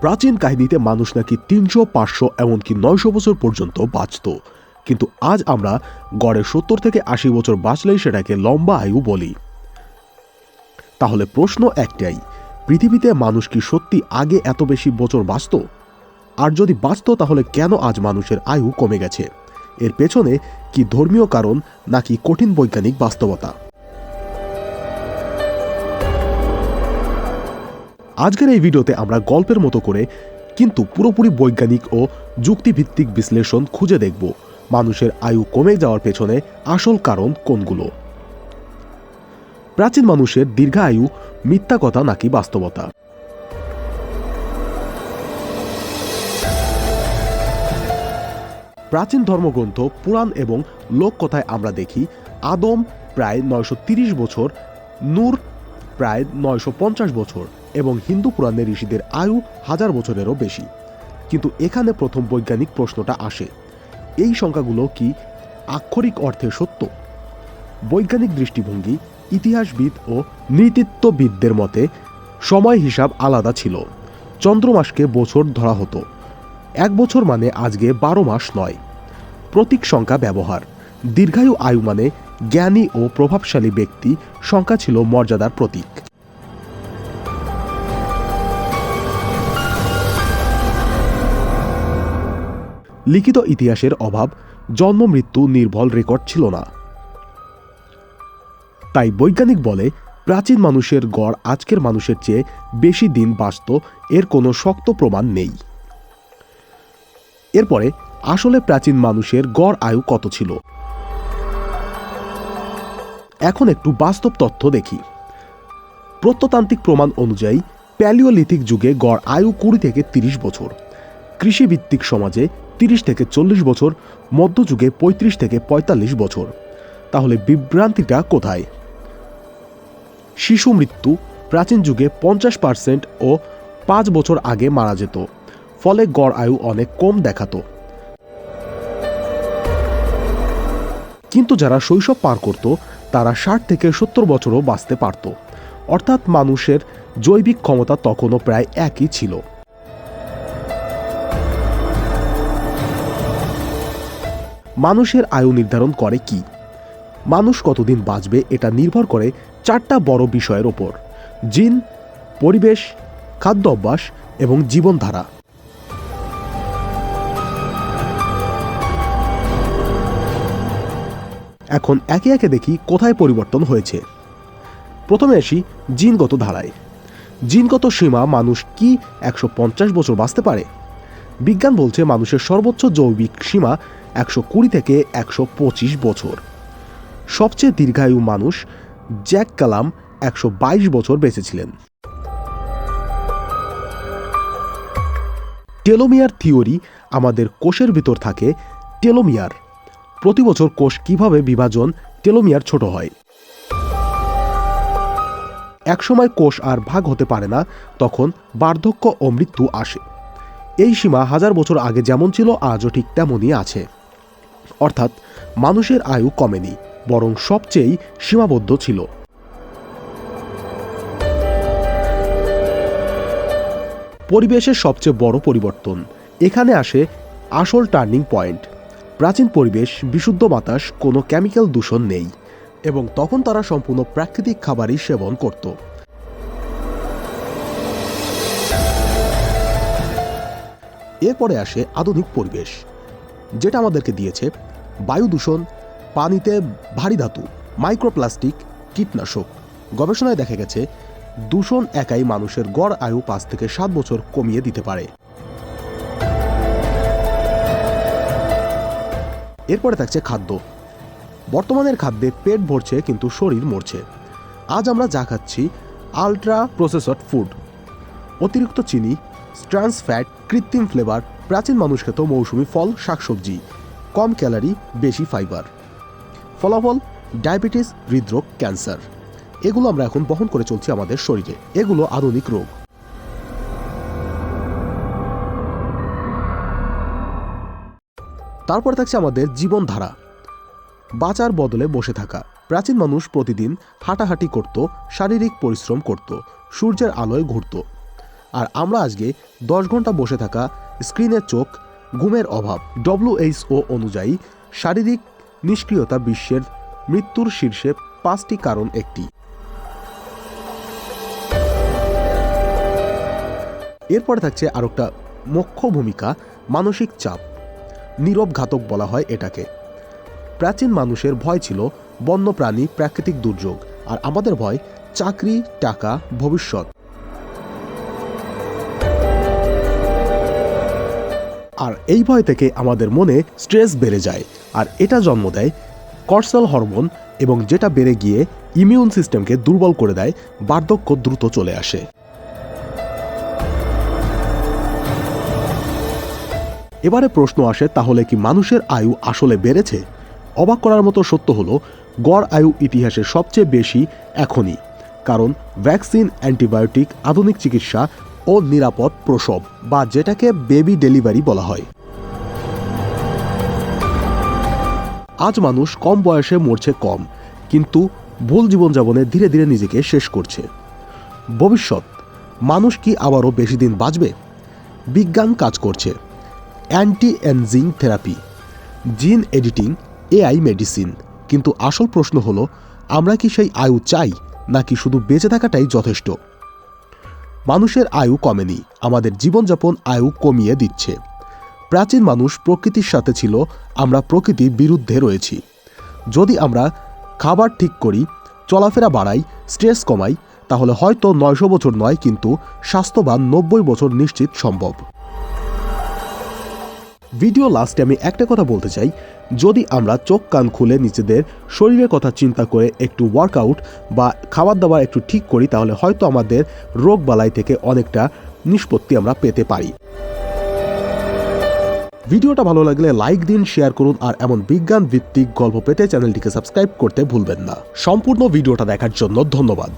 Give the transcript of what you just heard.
প্রাচীন কাহিনীতে মানুষ নাকি তিনশো, পাঁচশো, এমনকি নয়শো বছর পর্যন্ত বাঁচত। কিন্তু আজ আমরা গড়ে সত্তর থেকে আশি বছর বাঁচলেই সেটাকে লম্বা আয়ু বলি। তাহলে প্রশ্ন একটাই, পৃথিবীতে মানুষ কি সত্যি আগে এত বেশি বছর বাঁচত? আর যদি বাঁচত, তাহলে কেন আজ মানুষের আয়ু কমে গেছে? এর পেছনে কি ধর্মীয় কারণ, নাকি কঠিন বৈজ্ঞানিক বাস্তবতা? আজকের এই ভিডিওতে আমরা গল্পের মতো করে কিন্তু পুরোপুরি বৈজ্ঞানিক ও যুক্তিভিত্তিক বিশ্লেষণ খুঁজে দেখব। মানুষের আয়ু কমে যাওয়ার পেছনে আসল কারণ কোনগুলো? প্রাচীন মানুষের দীর্ঘায়ু মিথ্যা কথা নাকি বাস্তবতা? প্রাচীন ধর্মগ্রন্থ, পুরাণ এবং লোককথায় আমরা দেখি, আদম প্রায় নয়শো বছর, নূর প্রায় নয়শো পঞ্চাশ বছর। এবং হিন্দু পুরাণে ঋষিদের আয়ু হাজার বছরেরও বেশি। কিন্তু এখানে প্রথম বৈজ্ঞানিক প্রশ্নটা আসে, এই সংখ্যাগুলো কি আক্ষরিক অর্থে সত্য? বৈজ্ঞানিক দৃষ্টিভঙ্গি, ইতিহাসবিদ ও নৃতত্ত্ববিদদের মতে, সময় হিসাব আলাদা ছিল, চন্দ্রমাসকে বছর ধরা হতো, এক বছর মানে আজকে বারো মাস নয়। প্রতীক সংখ্যা ব্যবহার, দীর্ঘায়ু আয়ু মানে জ্ঞানী ও প্রভাবশালী ব্যক্তি, সংখ্যা ছিল মর্যাদার প্রতীক। লিখিত ইতিহাসের অভাব, জন্ম, মৃত্যু নির্ভল রেকর্ড ছিল না। তাই বৈজ্ঞানিক বলে প্রাচীন মানুষের গড় আজকের মানুষের চেয়ে বেশি দিন বাঁচত এর কোনো শক্ত প্রমাণ নেই। এরপরে আসলে প্রাচীন মানুষের গড় আয়ু কত ছিল? এখন একটু বাস্তব তথ্য দেখি। প্রত্নতান্ত্রিক প্রমাণ অনুযায়ী প্যালিওলিথিক যুগে গড় আয়ু কুড়ি থেকে তিরিশ বছর। কৃষিভিত্তিক সমাজে তিরিশ থেকে চল্লিশ বছর, মধ্যযুগে পঁয়ত্রিশ থেকে পঁয়তাল্লিশ বছর। তাহলে বিভ্রান্তিটা কোথায়? শিশু মৃত্যু প্রাচীন যুগে পঞ্চাশ পার্সেন্ট ও পাঁচ বছর আগে মারা যেত, ফলে গড় আয়ু অনেক কম দেখাতো। কিন্তু যারা শৈশব পার করত, তারা ষাট থেকে সত্তর বছরও বাঁচতে পারত। অর্থাৎ মানুষের জৈবিক ক্ষমতা তখনও প্রায় একই ছিল। মানুষের আয়ু নির্ধারণ করে কি? মানুষ কতদিন বাঁচবে এটা নির্ভর করে চারটা বড় বিষয়ের ওপর। জিন, পরিবেশ, খাদ্য অভ্যাস এবং জীবনধারা। এখন একে একে দেখি কোথায় পরিবর্তন হয়েছে। প্রথমে আসি জিনগত ধারায়। জিনগত সীমা মানুষ কি একশো পঞ্চাশ বছর বাঁচতে পারে? বিজ্ঞান বলছে মানুষের সর্বোচ্চ জৈবিক সীমা একশো কুড়ি থেকে একশো পঁচিশ বছর। সবচেয়ে দীর্ঘায়ু মানুষ জ্যাক কালাম একশো বাইশ বছর বেঁচেছিলেন। টেলোমিয়ার থিওরি আমাদের কোষের ভিতর থাকে টেলোমিয়ার। প্রতি বছর কোষ কীভাবে বিভাজন টেলোমিয়ার ছোট হয়। একসময় কোষ আর ভাগ হতে পারে না, তখন বার্ধক্য ও মৃত্যু আসে। এই সীমা হাজার বছর আগে যেমন ছিল, আজও ঠিক তেমনই আছে। অর্থাৎ মানুষের আয়ু কমেনি, বরং সবচেয়েই সীমাবদ্ধ ছিল। পরিবেশের সবচেয়ে বড় পরিবর্তন। এখানে আসে আসল টার্নিং পয়েন্ট। প্রাচীন পরিবেশ, বিশুদ্ধ বাতাস, কোনো কেমিক্যাল দূষণ নেই, এবং তখন তারা সম্পূর্ণ প্রাকৃতিক খাবারই সেবন করত। এরপরে আসে আধুনিক পরিবেশ। যেটা আমাদেরকে দিয়েছে বায়ু দূষণ পানিতে ভারী ধাতু, মাইক্রোপ্লাস্টিক, কীটনাশক। গবেষণায় দেখা গেছে, দূষণ একাই মানুষের গড় আয়ু পাঁচ থেকে সাত বছর কমিয়ে দিতে পারে। এরপরে থাকছে খাদ্য। বর্তমানের খাদ্যে পেট ভরছে কিন্তু শরীর মরছে। আজ আমরা যা খাচ্ছি আলট্রা প্রসেসড ফুড অতিরিক্ত চিনি ট্রান্স ফ্যাট কৃত্রিম ফ্লেভার প্রাচীন মানুষ খেত মৌসুমি ফল, শাকসবজি, কম ক্যালারি, বেশি ফাইবার। ফলাফল, ডায়াবেটিস, হৃদরোগ, ক্যান্সার। এগুলো আমরা এখন বহন করে চলছি আমাদের শরীরে। এগুলো আধুনিক রোগ। তারপর থাকছে আমাদের জীবনধারা। বাঁচার বদলে বসে থাকা। প্রাচীন মানুষ প্রতিদিন হাঁটাহাঁটি করত, শারীরিক পরিশ্রম করত, সূর্যের আলোয় ঘুরত। আর আমরা আজকে দশ ঘণ্টা বসে থাকা স্ক্রিনের চোখ, ঘুমের অভাব ডব্লিউএইচও অনুযায়ী শারীরিক নিষ্ক্রিয়তা বিশ্বের মৃত্যুর শীর্ষে পাঁচটি কারণ একটি। এরপরে থাকছে আর একটা মুখ্য ভূমিকা, মানসিক চাপ। নীরব ঘাতক বলা হয় এটাকে। প্রাচীন মানুষের ভয় ছিল বন্যপ্রাণী, প্রাকৃতিক দুর্যোগ। আর আমাদের ভয় চাকরি, টাকা, ভবিষ্যৎ। আর এই ভয় থেকে আমাদের মনে স্ট্রেস বেড়ে যায়। আর এটা জন্ম দেয় কর্সল হরমোন এবং যেটা বেড়ে গিয়ে ইমিউন সিস্টেমকে দুর্বল করে দেয়, বার্ধক্য দ্রুত চলে আসে। এবারে প্রশ্ন আসে, তাহলে কি মানুষের আয়ু আসলে বেড়েছে? অবাক করার মতো সত্য হলো, গড় আয়ু ইতিহাসের সবচেয়ে বেশি এখনই। কারণ, ভ্যাকসিন, অ্যান্টিবায়োটিক, আধুনিক চিকিৎসা ও নিরাপদ প্রসব, বা যেটাকে বেবি ডেলিভারি বলা হয়। আজ মানুষ কম বয়সে মরছে কম, কিন্তু ভুল জীবনযাপনে ধীরে ধীরে নিজেকে শেষ করছে। ভবিষ্যৎ, মানুষ কি আবারও বেশি দিন বাঁচবে? বিজ্ঞান কাজ করছে। Anti এনজিং therapy gene editing AI medicine কিন্তু আসল প্রশ্ন হলো, আমরা কি সেই আয়ু চাই, নাকি শুধু বেঁচে থাকাটাই যথেষ্ট? মানুষের আয়ু কমেনি, আমাদের জীবনযাপন আয়ু কমিয়ে দিচ্ছে। প্রাচীন মানুষ প্রকৃতির সাথে ছিল, আমরা প্রকৃতির বিরুদ্ধে রয়েছি। যদি আমরা খাবার ঠিক করি, চলাফেরা বাড়াই, স্ট্রেস কমাই, তাহলে হয়তো নয়শো বছর নয়, কিন্তু স্বাস্থ্যবান নব্বই বছর নিশ্চিত সম্ভব। ভিডিও লাস্টে আমি একটা কথা বলতে চাই। যদি আমরা চোখ কান খুলে নিজেদের শরীরের কথা চিন্তা করে একটু ওয়ার্কআউট বা খাবার দাবার একটু ঠিক করি, তাহলে হয়তো আমাদের রোগ বালাই থেকে অনেকটা নিষ্পত্তি আমরা পেতে পারি। ভিডিওটা ভালো লাগলে লাইক দিন শেয়ার করুন, আর এমন বিজ্ঞান ভিত্তিক গল্প পেতে চ্যানেলটিকে সাবস্ক্রাইব করতে ভুলবেন না। সম্পূর্ণ ভিডিওটা দেখার জন্য ধন্যবাদ।